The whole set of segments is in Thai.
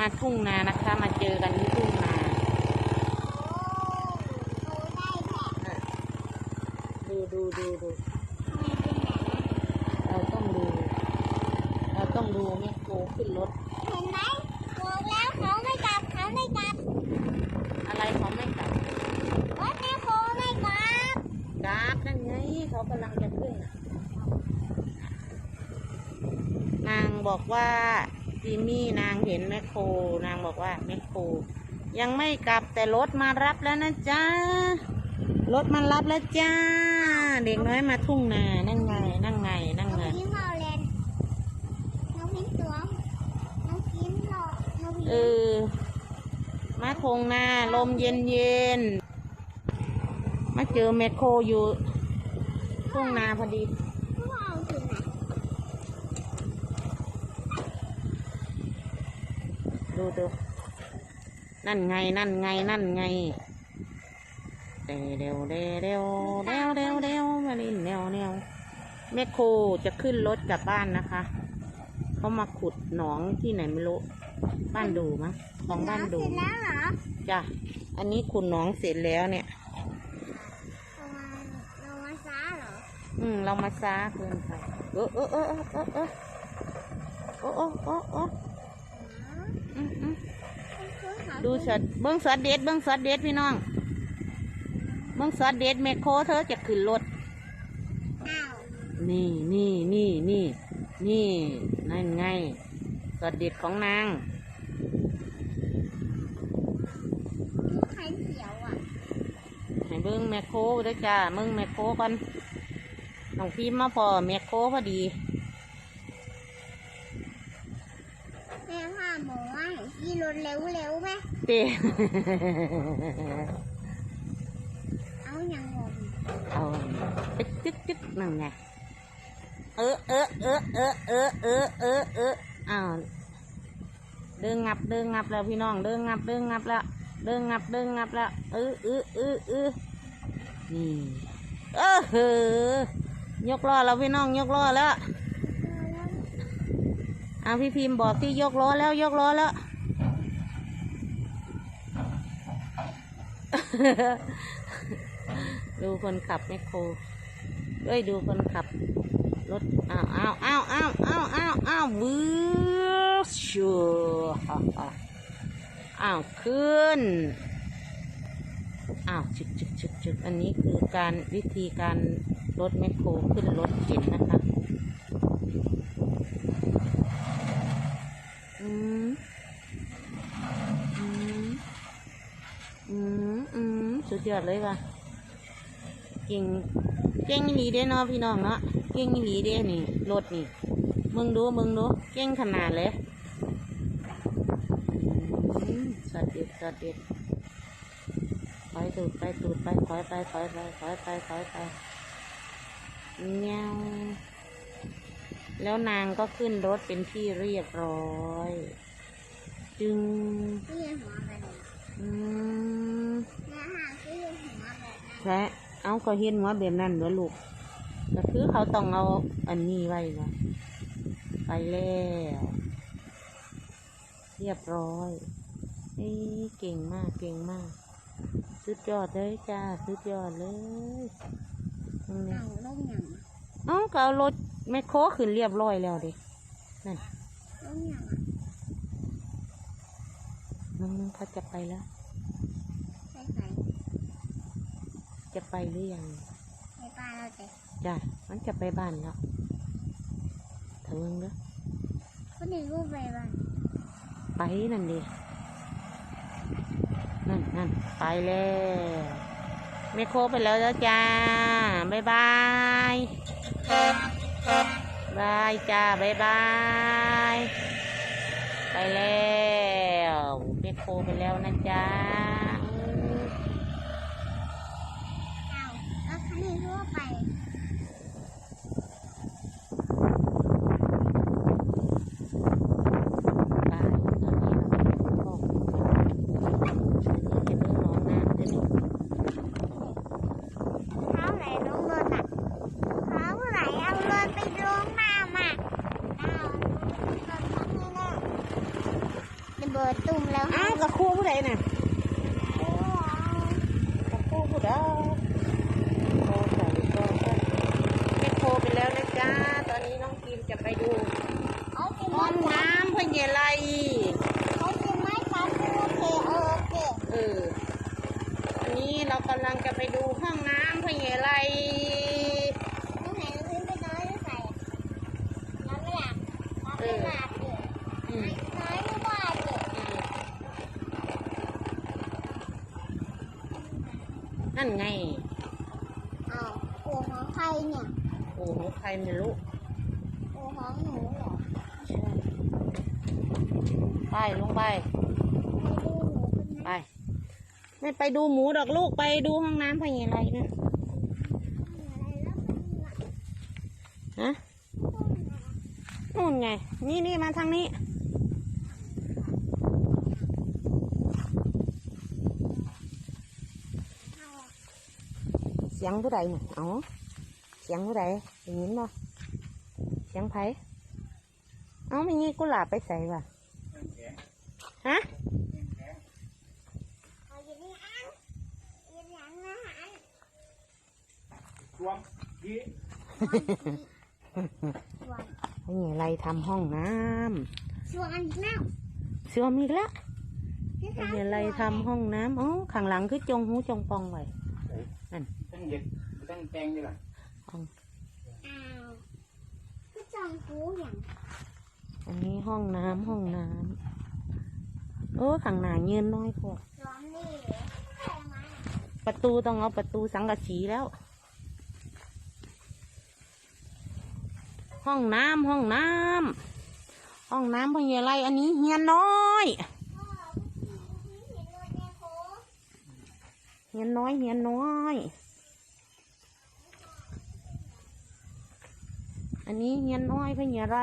มาทุ่งนานะคะ มาเจอกันที่ทุ่งนาดูดูดูดูเราต้องดู เราต้องดูแม่โคขึ้นรถเห็นไหมบอกแล้วเขาไม่กลับเขาไม่กลับอะไรเขาไม่กลับรถแม่โคไม่กลับกราฟนั่นไงเขากำลังจะขึ้นน่ะนางบอกว่า จิมมี่นางเห็นแมคโคร นางบอกว่าแมคโคร ยังไม่กลับแต่รถมารับแล้วนะจ๊ะรถมารับแล้วจ้า เด็กน้อยมาทุ่งนานั่งไง นั่งไง นั่งน้องไงพิมพ์เอาเลนน้องพิมพ์ตัวน้องพิมพ์หลอกน้องพิมเอพ์อมาทงนาลมเย็นเย็นๆมาเจอแมคโครอยู่ทุ่งนาพอดี ผู้เอาถึงไหน ดูดูนั่นไงนั่นไงนั่นไงเดวเดวเดวเดวเดวเดวเดวมาลินเดวเดวแม่โคจะขึ้นรถกลับบ้านนะคะเขามาขุดหนองที่ไหนไม่รู้บ้านดูมั้งของบ้านดูเสร็จแล้วเหรอจ้ะอันนี้ขุดหนองเสร็จแล้วเนี่ยเรามาเรามาซ้าเหรออืมเรามาซ้าเกินไปเออเออเออเออเออเออโอ้โอ้โอ้โอ้อืมอืม ดูสดเบิ้งสดเด็ดเบิ้งสดเด็ดพี่น้อง เบิ้งสดเด็ดแมคโครเธอจะขึ้นรถอ้าวนี่นี่นี่นี่นี่นั่นไงสดเด็ดของนางใครเขียวอะให้เบิ้งแมคโครเด้วยจ้ามึงแมคโครก่อนน้องพิมพ์มาพอแมคโครพอดี แม่พ่อบอกว่าให้ขี่รถเร็วๆไหมเตะเอาอย่างงงเอาตึ๊กตึ๊กตึ๊กนั่นไงเออเออเออเออเออเออเออเอออ้าวเดินงับเดินงับแล้วพี่น้องเดินงับเดินงับแล้วเดินงับเดินงับแล้วเออเออเออเออนี่เออเฮ้อยกล้อแล้วพี่น้องยกล้อแล้ว เอาพี่พิมพ์บอกที่ยกล้อแล้วยกล้อแล้ว ดูคนขับแมคโครเอ้ยดูคนขับรถอ้าวอ้าวอ้าวอ้าวอ้าวอ้าวอ้าววือชัวอ้าวขึ้นอ้าวจึกจึกจึกจึกอันนี้คือการวิธีการรถแมคโครขึ้นรถเข็นนะคะ อืมอืมอืมอืมสุดยอดเลยว่ะเก่งเก่งอีหลีเด้เนาะพี่น้องเนาะเก่งอีหลีเด้นี่รถนี่มึงดูมึงดูเก่งขนาดเลยอืมสดเด็ดสดเด็ดถอยตูดไปตูดไปถอยไปถอยไปถอยไปถอยไปเงี้ย แล้วนางก็ขึ้นรถเป็นที่เรียบร้อย จึงที่หัวกันเนี่ยอืมแม่ห่างที่หัวแบบนั้นแช่เอาเขาเห็นว่าแบบนั้นเหรอลูกก็คือเขาต้องเอาอันนี้ไว้นะไปแล้ว เรียบร้อยนี่เก่งมากเก่งมาก สุดยอดเลยจ้า สุดยอดเลยนี่เอาลงอย่าง เอาก็เอารถแมคโครขึ้นเรียบร้อยแล้วดินั่นลงอย่างมึงมึงเขาจะไปแล้วใส่ใส่จะไปหรือยังใส่ปลาเราแต่จ้ามันจะไปบ้านแล้วถึงเด้อคนหนึ่งรูปไปบ้างไปนั่นดินั่นนั่นไปแล้วไม่โครไปแล้วแล้วจ้า บ๊ายบาย บายจ้าบายบาย ไปแล้วไม่โคไปแล้วนะจ้าเอาแล้วคันหนึ่งรูปไป บ้านตอนนี้เราก็จะเริ่มร้องน้ำจะนี่ เขาไหนลงรถอะเขาไหนเอารถไปลงน้ำอะเอารถคันนี้แน่ระเบิด ใดน่ะ โอ้ ตะปูผู้ดอกโทรใส่ก็ก็ไม่โทรไปแล้วนะจ๊ะ ตอนนี้น้องกิมจะไปดู เอากิน ห้ ไม้ องน้ำพญาไล เอากินไม้ครับโอเคโอเค เอออันนี้เรากำลังจะไปดูห้องน้ำพญาไล น้องไหนเราขึ้นไปนอนหรือใส่นอนไม่หลับ นอนไม่หลับดิอืมนอนไม่หลับดิอืมนั่นไงอ้าวโอ้ของใครเนี่ยโอ้ของใครไม่รู้โอ้ของหนูเหรอไปลงไปไม่ดูหนูคนนั้นไปไม่ไปดูหมูดอกลูกไปดูห้องน้ำพญาไลนะ อะไรแล้วมันหลับ ฮะนู่ นไงนี่นี่มาทางนี้ เสียงผู้ใดเนี่ยเอาเสียงผู้ใดได้ยินบ่เสียงไผเอาไม่งี้กุหลาบไปใส่ว่ะฮะเอาอยู่นี่อ้าวอยู่ หลังอาหารช่วงยี่ส่วนพญาไลทำห้องน้ส่วนอันนี้แล้วำเสื่อมอีกแล้วพญาไลทำห้องน้ำอ๋อข้างหลังคือจงหูจงปองไว้ตั้งเห็ดตั้งแตงนี่แหละอ้าวก็จองกูอย่างอันนี้ห้องน้ำห้องน้ำโอ้ข้างหน้าเงินน้อยพวกร้อนนี่ใครมาประตูต้องเอาประตูสังกะสีแล้ว ห้องน้ำห้องน้ำห้องน้ำพญาไลอันนี้เฮียนน้อยเห็นรถเนี่ยโคเฮียนน้อยเฮียนน้อย อันนี้เฮียนน้อยพญาไล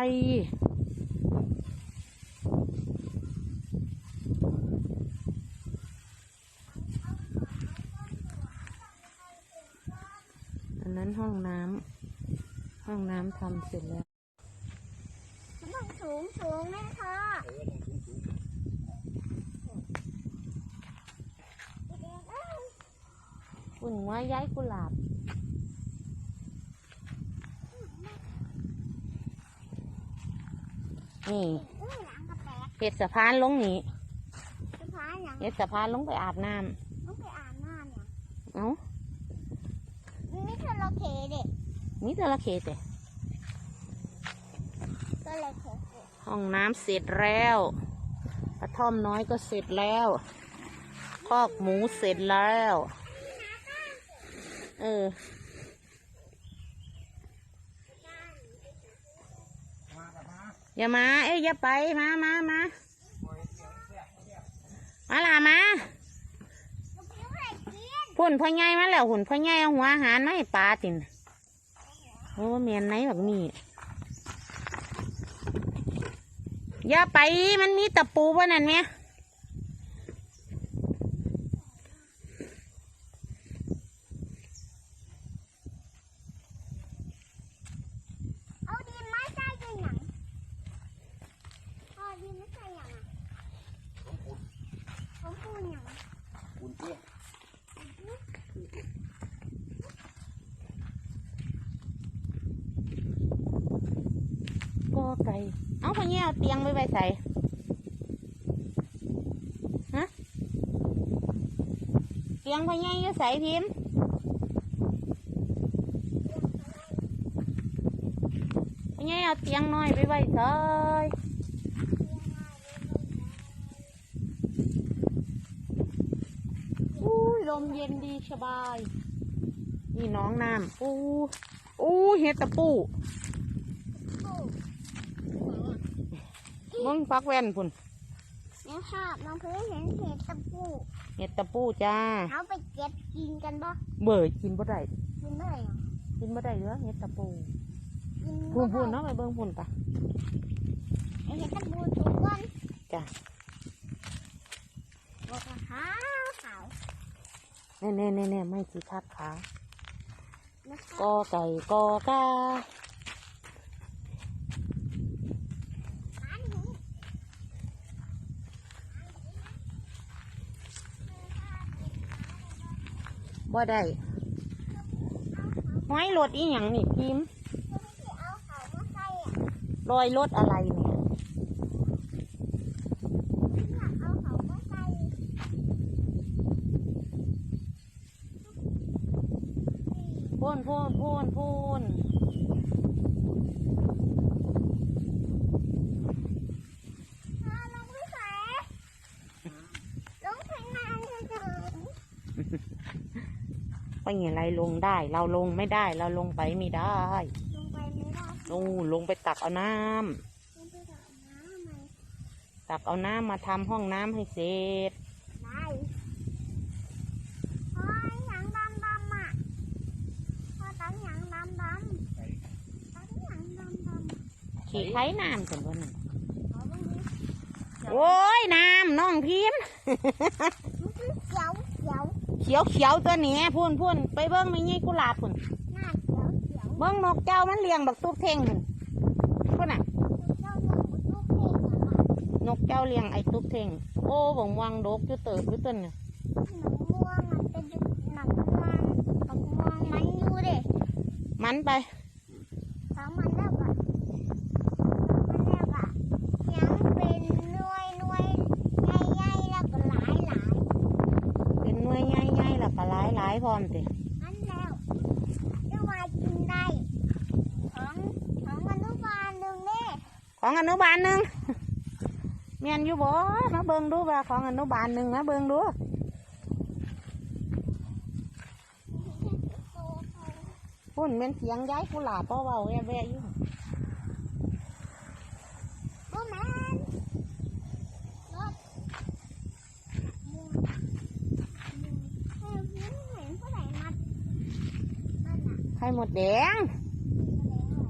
อันนั้นห้องน้ำ ห้องน้ำทำเสร็จแล้วมันต้องสูงสูงแม่ค่ะเออต้องสูงสูงฝุ่นไม้ย้ายกุหลาบนี่อุ้ยหลังกระแตกเห็ดสะพานลงนี่จะพาอย่างเห็ดสะพานลงไปอาบน้ต้องไปอ่านหน้าเนี่ยำเอ้า นี่คือเราเคเด็กนี่จระเข้แต่ก็เลยเคห้องน้ำเสร็จแล้วกระท่อมน้อยก็เสร็จแล้วคอกหมูเสร็จแล้ว เออมากับมาอย่ามา เอ้ยอย่าไป มา มา มา มาล่ะมาลูกชิ้นอะไรกินหุ่นพ่อใหญ่มาแล้วหุ่นพ่อใหญ่เอาหัวอาหารมาให้ปลาติน โอ้แมนไหนแบบนี้อย่าไปมันมีตะปูวะนั่นเนี่ย เอาดินไม้ใส่ยังหยังเอาดินไม่ใส่ยังอะผมพูดยัง อุ่นเตี้ย ก็ไก่เอาพ่อใหญ่เอาเตียงไว้ไว้ ใส่ฮะเตียงพ่อใหญ่อยู่ใส่พิมพ์พ่อใหญ่เอาเตียงน้อยไปไว้ใส่อู้ยลมเย็นดีสบาย นี่น้องน้ำอู้อู้เห็ดตะปู พูด มึงฟักแว่นพุ่นเนี่ยค่ะน้องเพื่อนเห็นเห็ดตะปูเห็ดตะปูจ้าเอาไปเก็บกินกันบ่เบื่อกินบ่ได้กินได้เหรอกินบ่ได้เหรอเห็ดตะปูกินพุ่นพุ่นเนาะเนาะไปเบิ่งพุ่นปะเห็ดตะปูทุกคนจ้ะบอกว่าขาวขาวแน่แน่แน่แน่ไม่สีทับขานะคะกอไก่กอกา บ่ได้ห้อยรถอีหยังนี่พิมพ์ก็ไม่ได้เอาเขามาใส่อะรอยรถอะไรเนี่ยพ่นพ่นพ่นพ่น อ่าลงไม่ใส่ลงไปนานเฉย ไปอย่างไรลงได้ เราลงไม่ได้ เราลงไปไม่ได้ๆลงไปไม่ได้ลงลงไปตักเอาน้ำลงไปดับน้ำไหมตักเอาน้ำมาทำห้องน้ำให้เสร็จได้พอหยังดำดำอะพอตั้งหยังดำดำตั้งหยังดำดำขี่ไข่น้ำกันวันนึงเอาตรงนี้โอ้ยน้ำน้องพิมพ์ มันคือเขียวเขียวเขียวเขียวตัวนี้พุ่นพุ่นไปเบิ้งไม่งี้กุหลาบพุ่นหน้าเขียวเขียวเบิ้งนกเจ้ามันเลี้ยงบักตุ๊กเท่งพุ่นพุ่นน่ะเจ้าเลือกลูกเพลงอะค่ะนกเจ้าเลี้ยงไอ้ตุ๊กเท่งโอ้บ่งวังดกอยู่เติบอยู่ต้นน่ะหนังม่วงมันเป็นหนังม่วงหนังม่วงมันอยู่เด็มันไป ทั้งมันแล้วอะมันแล้วอะยังเป็นหน่วยหน่วยใหญ่ๆแล้วก็หลายหลาย เป็นหน่วยใหญ่ๆแล้วก็หลายหลายๆ พร้อมสินั่นแล้วจะมากินได้ของของอนุบาลหนึ่งเด้ของอนุบาลหนึ่งเมียนอยู่บ่มาเบิ่งดูว่าของอนุบาลหนึ่งมาเบิ่งดูโตเขาพุ่นเป็นเสียงย้ายกุหลาบเบาเบาๆแว่ๆอยู่ บ่แม่นรถม่วงม่วงเฮ้ยเห็นผู้ใดมัดนั่นน่ะ ไข่หมดแดง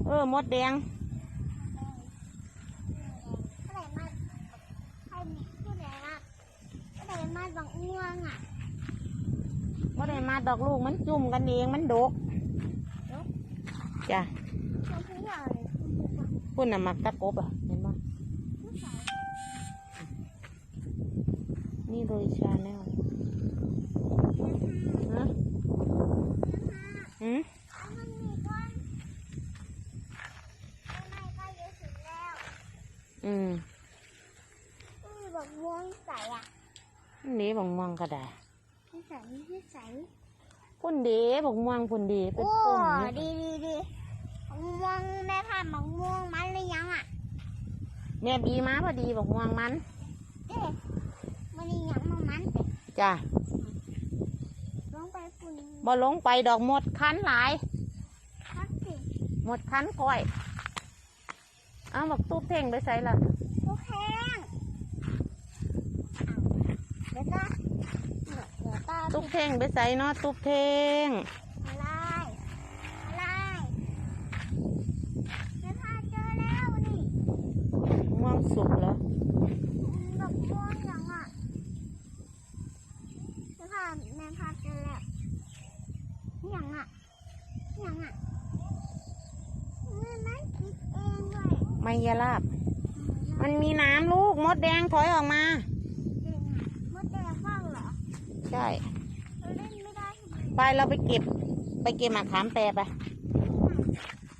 เออหมดแดงผู้ใดมัดใครผู้ใดมัดผู้ใดมัดบังม่วงอะบ่ได้มาดอกลูกมันจุ่มกันเองมันดกจ้ะพุ่นน่ะมักตะกบอะเห็นบ่ผู้สาวนี่โดยชาแนลฮะหืมนมีก้อนข้างในก็เยอะสุดแล้ว อืมอือบักม่วงใสอะนี่บักม่วงก็ได้ที่ใสที่ใสพุ่นเดีบักม่วงพุ่นดีเป็นโอ้ปุ่มอยู่ดีดีดีบักม่วงแม่ผ่านบักม่วงมันหรือยังอะแม่บีมาพอดีบักม่วงมันเอ๊ะมันนี่ยังมามันแต่จ้ะลงไปฝุ่นบ่ลงไปดอกหมดคันหลายพักสิหมดคันก้อยเอาบอกตู้เพ่งไปใส่ละตู้เพ่งเดี๋ยวก็ตุ๊บเพ่งไปใส่เนาะตู้เพ่ง อะไรอะไรแม่พาเจอแล้วนี่ ม่วงสุกแล้ว ดอกม่วงยังอะแม่พาแม่พาเจอแล้วยังอะยังอะแม่ไม่คิดเองด้วย ไม ยาลาบ มันมีน้ำลูกมดแดงถอยออกมาจริงอะมดแดงเฝ้าเหรอใช่เราเล่นไม่ได้ทำไมไปเราไปเก็บ ไปเก็บมะขามแปรไป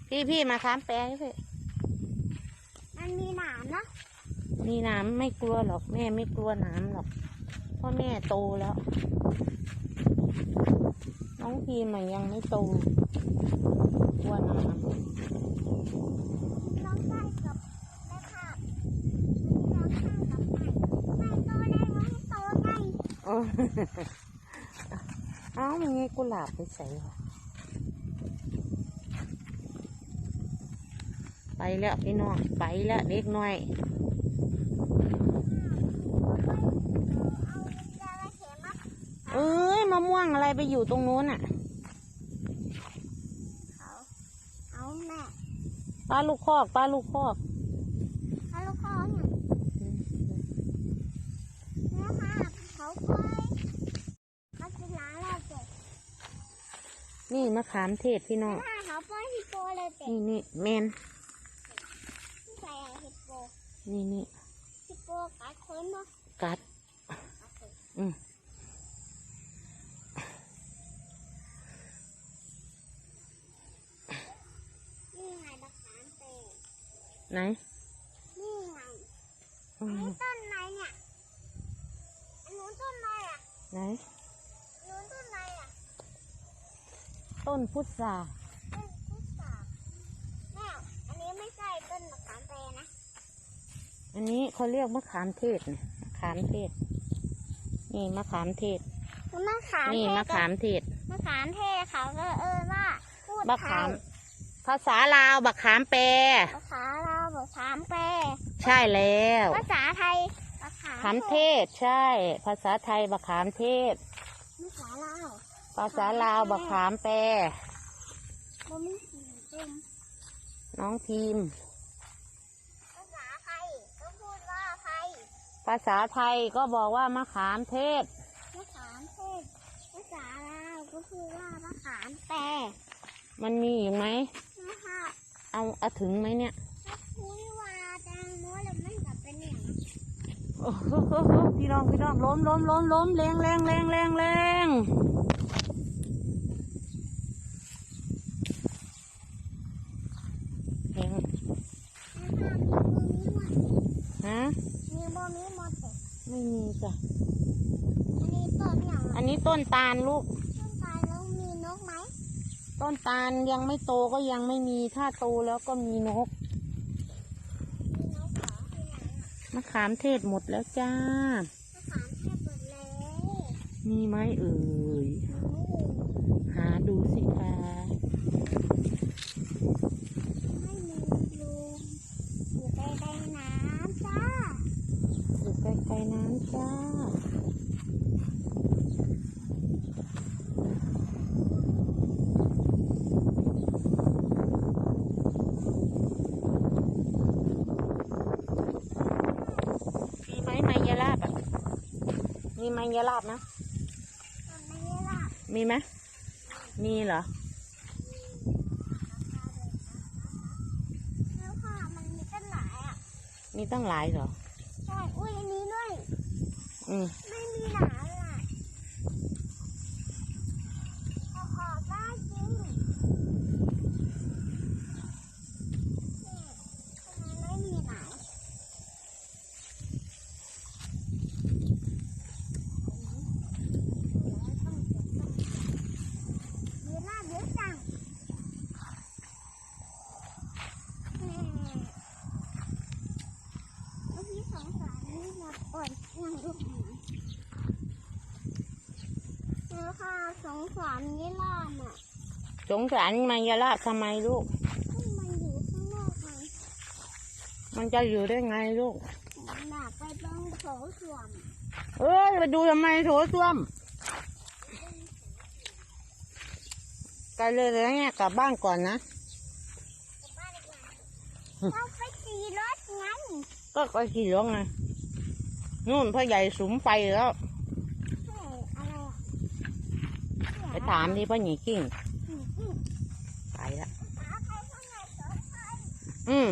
พี่พี่มะขามแปรพี่มันมีหนามเนาะมีน้ำไม่กลัวหรอก แม่ไม่กลัวน้ำหรอกเพราะแม่โตแล้ว น้องพีมันยังไม่โตกลัวน้ร้องได้กับแม่ภาพร้องข้างกับแม่แม่โตได้ร้องโตได้ำ เออเอ้ามันไงกุหลาบไปใส่วะไปแล้วพี่น้องไปแล้วเด็กน้อยเอาจระเข้มาเอ้ยมะม่วงอะไรไปอยู่ตรงนู้นอะเขาเอาแม่ปลาลูกคอกปลาลูกคอก นี่มะขามเทศพี่น้องเขานี่เมนนี่นี่แมนฮิปโปนี่นี่ฮิปโปกัดคนบ่กัด อืมไหน นี่ไงนี่ต้น ไหนอันนู้นต้นอะไรอะ ต้นพุทราต้นพุทราแม่อันนี้ไม่ใช่ต้นมะขามแปรนะ อันนี้เขาเรียกมะขามเทศนะมะขามเทศ นี่มะขามเทศ มะขามนี่เทศมะขามเทศ มะขามเทศเขาก็เออว่าพูดมะขามไทยภาษาลาวบักขามแปรภาษาเราวมะขามแปรใช่แล้ว ภาษาไทยมะ ขามขามเทศใช่ ภาษาไทยบักขามเทศ ภาษาลาว ภาษาลาวบักขามแปรบ่มีสีตุ่มน้องพิมพ์ภาษาไทยก็พูดว่าไทย ภาษาไทยก็บอกว่ามะขามเทศ มะขามเทศ ภาษาลาวก็พูดว่ามะขามแปรมันมีอีกไหมนะคะเอาเอาถึงไหมเนี่ยถ้าคุยว่า พี่น้องพี่น้องล้มล้มล้มล้มแรงแรงแรงแรงแรงแรงนะคะฮะมีบ่มีหมดเลยไม่มีจ้ะอันนี้ต้นอย่างอันนี้ต้นตาลลูก ต้นตาลแล้วมีนกไหม ต้นตาลยังไม่โตก็ยังไม่มี ถ้าโตแล้วก็มีนก มีนกเหรอมีหนังอะ มะขามเทศหมดแล้วจ้ามะขามเทศหมดแล้วมีไหมเอ่ย หาดูสิคะไม่มีลุงอยู่ใกล้ๆน้ำจ้า อยู่ใกล้ๆน้ำจ้า มีไหมไมยลาบอะ มี ไมยลาบนะมันไม่ได้ละมีไหมมีเหรอแล้วค่ะมันมีต้นหลายอะมีตั้งหลายเหรอใช่อุ้ยอันนี้ด้วยอืมไม่มีหนามเลยอะขอขอได้จริงนี่ทำไมไม่มีหนามเยอะมากเยอะจังแม่เมื่อกี้สงสารนี่มาอ่อนยังลูกหนูแล้วค่ะสงสารนี่ล่ามอะ สงสารไมยลาบทำไมลูกที่มันอยู่ข้างนอกมันมันจะอยู่ได้ไงลูกมันอยากไปบ้องโถส้วมเอ้ยไปดูทำไมโถส้วมไกันเลยแล้วเนี่ยกลับบ้านก่อนนะ กลับบ้านดีกว่าเราไปขี่รถไงก็ไปขี่รถไงนู่นพ่อใหญ่สุมไฟแล้ว เฮ้ยอะไรอะ ไปถามดิพ่อหนีกิ้ง อืมอืม ไปละ หาใครข้างในเสริมไฟ อืม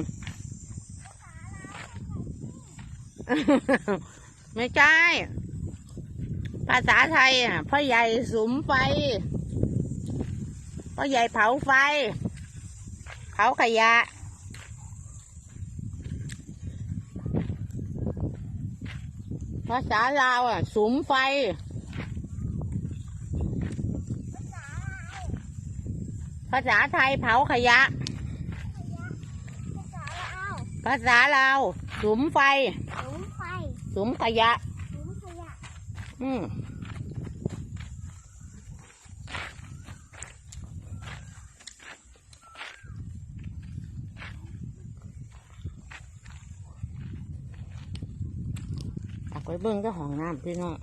ไม่ใช่ ภาษาไทยอะพ่อใหญ่สุมไฟ พ่อใหญ่เผาไฟ เผาขยะ ภาษาลาวอะ สุมไฟ ภาษาไทยเผาขยะ ภาษาลาวภาสุมไฟหลุมไฟสุมขยะหลุมขยะอืมเอาไปเบิ้งเจ้าของน้ำพี่น้อง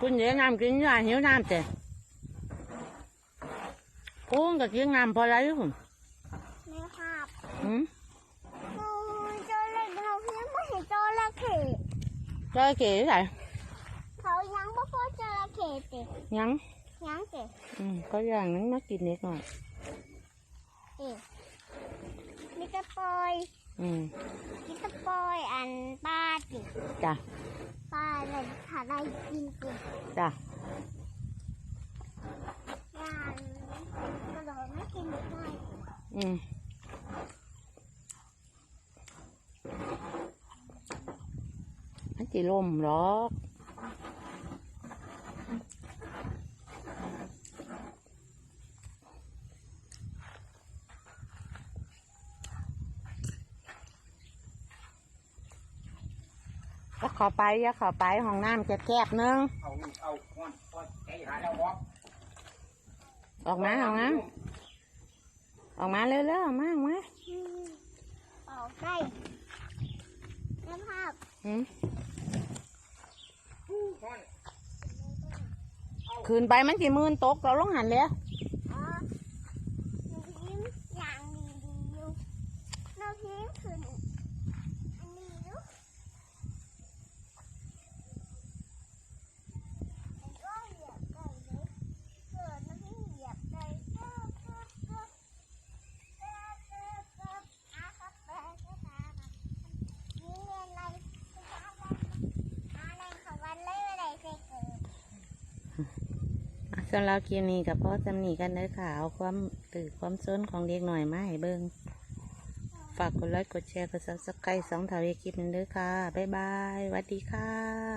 คุณเดี๋ยวน้ำกินยาหิวน้ำเตะพูนก็กินน้ำพอแล้วคุณไม่ครับอืมกูเจอเล็กเขาเพียงไม่เห็นเจอระเข้เจอเก๋ไหนเขายังบ่พอเจอระเข้ติยังยังติอืมก็อย่างนึงมากินเล็กหน่อยติมีกระปอยอืมมีกระปอยอันปลาติจ้ะ ปลาเลยถ้าได้กินติจ้ะยานกระโดดไม่กินได้อืมมันจะล่มหรอก เขอไปอย่าเขอไปห้องน้ำแคบๆนึงเอาเอาก้อนก้อนใจหายแล้วบอกออกมาออกมาออกมาเร็วๆออกมาออกมาออกได้นะครับอืมก้อนคืนไปมันกี่มื่นตกเราลงหันเลย อ๋อน้ำพิมอย่างดีๆอยู่น้ำพิมขึ้นอันนี้อยู่ก็เหยียบได้เลยเกิดน้ำพิมเหยียบได้ก็ก็ก็ก็ก็ก็อาครับแปะก็ตามนี่เรียนอะไรก็ตามอะไรของวันเลยอะไรเคยเกิด สำหรับคลิปนี้กับพ่อจำหนีกันเด้อค่ะเอาความตื่นความซนของเด็กหน่อยมาให้เบิ้งฝากกดไลค์กดแชร์กดซับสไครต์สองเท่าเอกคลิปนึงเด้อค่ะ บ๊ายบายสวัสดีค่ะ